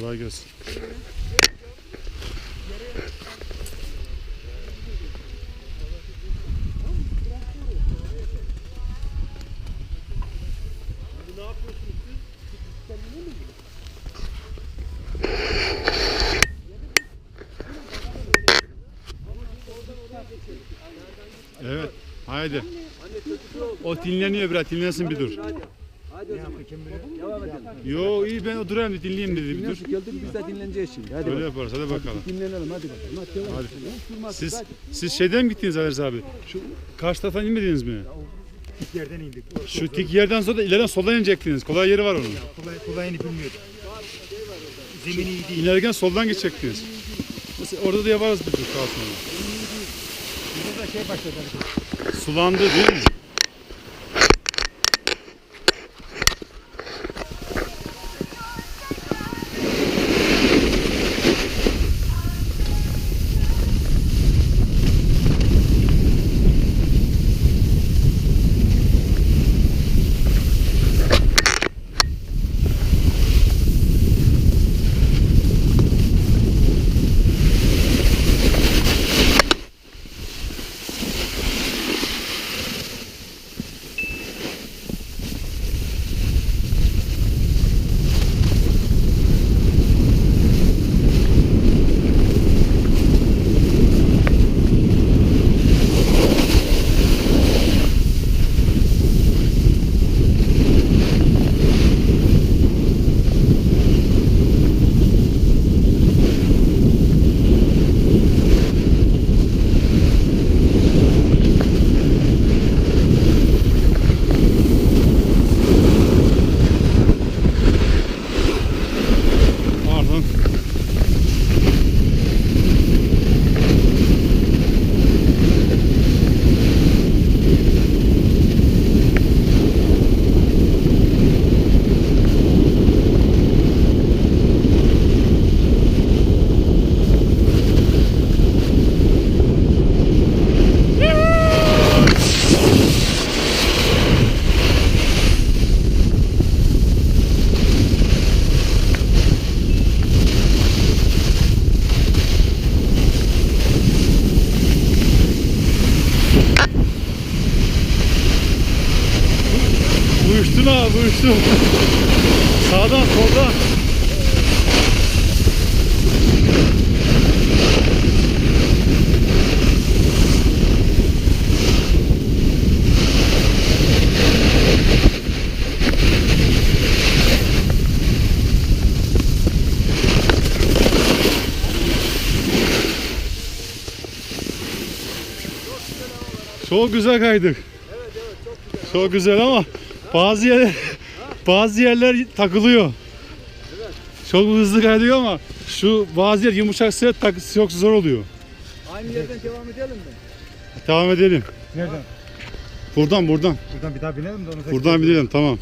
Kolay gelsin. Evet. Haydi. O dinleniyor biraz. Dinlensin bir dur. Hadi o zaman. Devam edelim. Yo iyi ben o durayım bir dinleyeyim dedi bir dur. Geldik biz de dinleneceğiz şimdi. Hadi Öyle bakalım. yaparız hadi bakalım. Dinlenelim hadi bakalım. Hadi devam Hadi. edelim. Hiç durmaz. Siz Hadi. siz şeyden mi gittiniz Aziz abi? Şu karşı taraftan inmediniz mi? Yerden indik. Şu tik yerden sonra da ileriden soldan inecektiniz. Kolay yeri var onun. Kolay, kolayını bilmiyordum. Zemini iyi değil. İnerken soldan geçecektiniz. Mesela orada da yaparız bir dur daha sonra. Burada da şey başladı. Sulandı değil mi? Uyuştun abi uyuştun. Sağdan soldan. Çok güzel kaydık. Çok güzel ama bazı yerler bazı yerler takılıyor. Çok hızlı kaydıyor ama şu bazı yer yumuşak sert tak çok zor oluyor. Aynı yerden devam edelim mi? Devam edelim. Nereden? Buradan buradan. Buradan bir daha binelim de onu Buradan binelim tamam.